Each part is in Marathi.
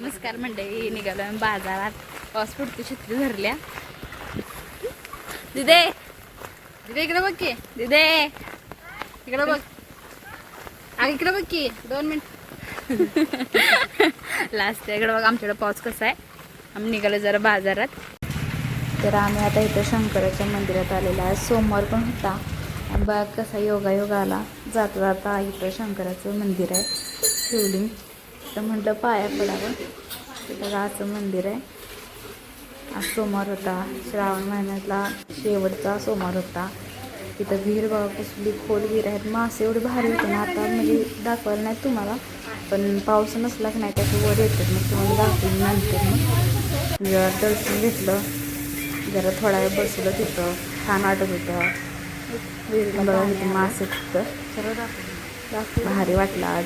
नमस्कार मंडळी निघालो आम्ही बाजारात. पाऊस पडतो छत्री धरल्या. दिदे! दिदे इकडे बघ की. दिदे! इकडे बघ. अग इकडे बघ की. दोन मिनिट. लास्ट इकडे बघ आमच्याकडे पाऊस कसा आहे. आम्ही निघालो जरा बाजारात. तर आम्ही आता इथं शंकराच्या मंदिरात आलेलो आहे. सोमवार पण होता. आणि कसा योगा योगा आला. जाता जाता इथं शंकराचं मंदिर आहे. शिवलिंग. तर म्हटलं पाया पडावं. तिथं गाचं मंदिर आहे. आज सोमवार होता. श्रावण महिन्यातला शेवटचा सोमवार होता. तिथं विहीर बघा कसली खोल विहीर आहेत. मासे एवढे भारी होते ना. आता म्हणजे दाखवायला नाही तुम्हाला पण पाऊस नसला की नाही त्याच्या वर येतात मग तुम्हाला दाखवून नंतर मग. जरा दर्शन घेतलं. जरा थोडा वेळ बसलं तिथं. छान वाटत होतं. विहिरीला बघा तिथे मासे तिथं भारी वाटलं आज.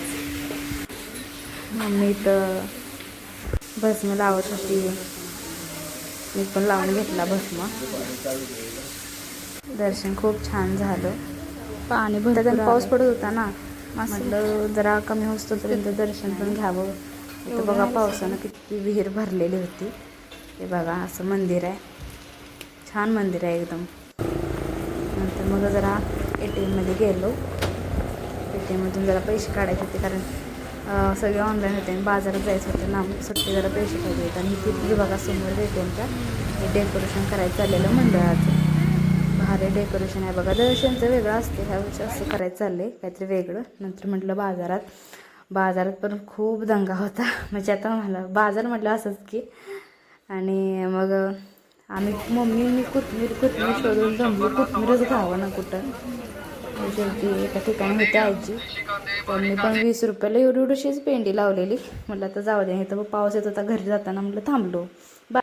मम्मी तर भस्म लावत होती. मी पण लावून घेतला भस्म. दर्शन खूप छान झालं. पाणी भरपूर पाऊस पडत होता ना. म्हटलं जरा कमी होतोपर्यंत दर्शन पण घ्यावं. इथं बघा पावसानं किती विहीर भरलेली होती. हे बघा असं मंदिर आहे. छान मंदिर आहे एकदम. नंतर मग जरा ए टी एममध्ये गेलो. ए टी एममधून जरा पैसे काढायचे होते कारण सगळे ऑनलाईन होते आणि बाजारात जायचं होतं. ना मग सुट्टी जरा पैसे पाहिजे होते. आणि ती विभागासमोर देते ए हे डेकोरेशन करायचं चाललेलं मंडळाचं. भारी डेकोरेशन आहे बघा. दर्शनचं वेगळं असते. ह्या वर्षी असं करायचं चाललं आहे काहीतरी वेगळं. नंतर म्हटलं बाजारात. बाजारात पण खूप दंगा होता. म्हणजे आता मला बाजार म्हटलं असंच की. आणि मग आम्ही मम्मी मी कोथमीर कोथमीर शोधून जमलो. कोथमीरच घ्यावं ना कुठं? मग होती एका ठिकाणी होती आजी. त्यांनी पण वीस रुपयाला एवढी एवढीशीच पेंडी लावलेली. म्हटलं आता जाऊ दे तर पाऊस येत होता घरी जाताना म्हटलं थांबलो. बा